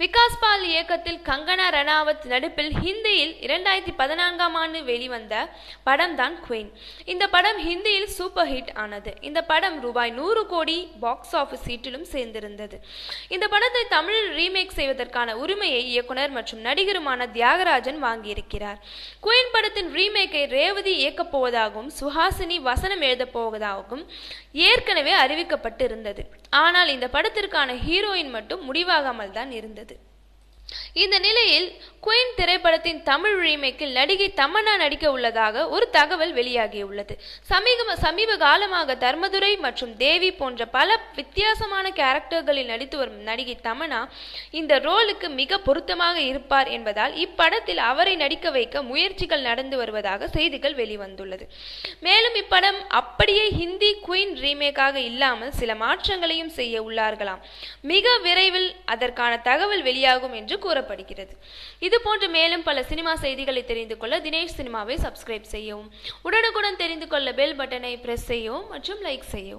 விகாஸ் பால் இயக்கத்தில் கங்கனா ரணாவத் நடிப்பில் ஹிந்தியில் இரண்டாயிரத்தி பதினான்காம் ஆண்டு வெளிவந்த படம் தான் குயின் இந்த படம் ஹிந்தியில் சூப்பர் ஹிட் ஆனது. இந்த படம் ரூபாய் நூறு கோடி பாக்ஸ் ஆஃபீஸ் சீட்டிலும் சேர்ந்திருந்தது. இந்த படத்தை தமிழில் ரீமேக் செய்வதற்கான உரிமையை இயக்குனர் மற்றும் நடிகருமான தியாகராஜன் வாங்கியிருக்கிறார். குயின் படத்தின் ரீமேக்கை ரேவதி இயக்கப் போவதாகவும் சுஹாசினி வசனம் எழுதப் போவதாகவும் ஏற்கனவே அறிவிக்கப்பட்டு இருந்தது ஆனால் இந்த படத்திற்கான ஹீரோயின் மட்டும் முடிவாகாமல் தான் இருந்தது. இந்த நிலையில் குயின் திரைப்படத்தின் தமிழ் ரீமேக்கில் நடிகை தமன்னா நடிக்க உள்ளதாக ஒரு தகவல் வெளியாகியுள்ளது. சமீப சமீப காலமாக தர்மதுரை மற்றும் தேவி போன்ற பல வித்தியாசமான கேரக்டர்களில் நடித்து வரும் நடிகை தமன்னா இந்த ரோலுக்கு மிக பொருத்தமாக இருப்பார் என்பதால் இப்படத்தில் அவரை நடிக்க வைக்க முயற்சிகள் நடந்து வருவதாக செய்திகள் வெளிவந்துள்ளது. மேலும் இப்படம் அப்படியே ஹிந்தி குயின் ரீமேக்காக இல்லாமல் சில மாற்றங்களையும் செய்ய உள்ளார்களாம். மிக விரைவில் அதற்கான தகவல் வெளியாகும் என்று கூறப்படுகிறது இது போன்று மேலும் பல சினிமா செய்திகளை தெரிந்து கொள்ள தினேஷ் சினிமாவை சப்ஸ்கிரைப் செய்யவும். உடனுக்குடன் தெரிந்து கொள்ள பெல் பட்டனை பிரஸ் செய்யவும் மற்றும் லைக் செய்யவும்.